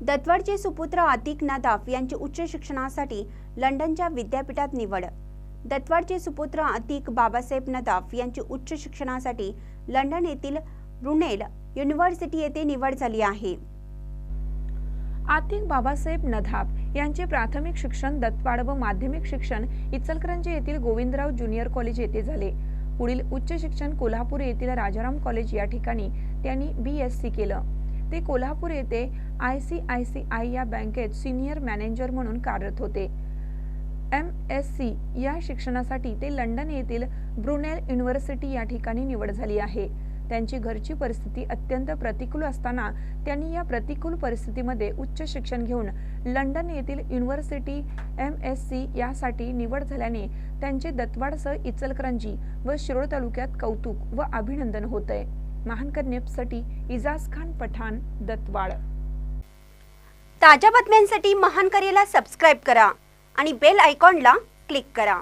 दत्वडचे सुपुत्र आतिक नादाफ यांची उच्च शिक्षणासाठी लंडनच्या विद्यापीठात निवड. दत्वाडचे सुपुत्र अतिक बाबासाहेब नदाफ यांची उच्च शिक्षणासाठी लंडन येथील ब्रुनेल युनिव्हर्सिटी येथे निवड झाली आहे. आतिक बाबासाहेब नधाप यांचे प्राथमिक शिक्षण दत्तवाड व माध्यमिक शिक्षण इचलकरंजी येथील गोविंदराव ज्युनियर कॉलेज येथे झाले. पुढील उच्च शिक्षण कोल्हापूर येथील राजाराम कॉलेज या ठिकाणी त्यांनी बी एस सी केलं. ते कोल्हापूर येथे I C I C I या बँकेत सिनियर मॅनेजर म्हणून कार्यरत होते. एम एस सी या शिक्षणासाठी ते लंडन येथील ब्रुनेल युनिव्हर्सिटी या ठिकाणी निवड झाली आहे. त्यांची घरची परिस्थिती अत्यंत प्रतिकूल असताना त्यांनी या प्रतिकूल परिस्थितीमध्ये उच्च शिक्षण घेऊन लंडन येथील युनिव्हर्सिटी एम एस सी यासाठी निवड झाल्याने त्यांचे दत्तवाडसह इचलकरंजी व शिरोळ तालुक्यात कौतुक व अभिनंदन होत आहे महानकर नेपसाठी इजाज खान पठाण दत्तवाड. ताज्या बातम्यांसाठी महानकरेला सबस्क्राईब करा आणि बेल आयकॉनला क्लिक करा.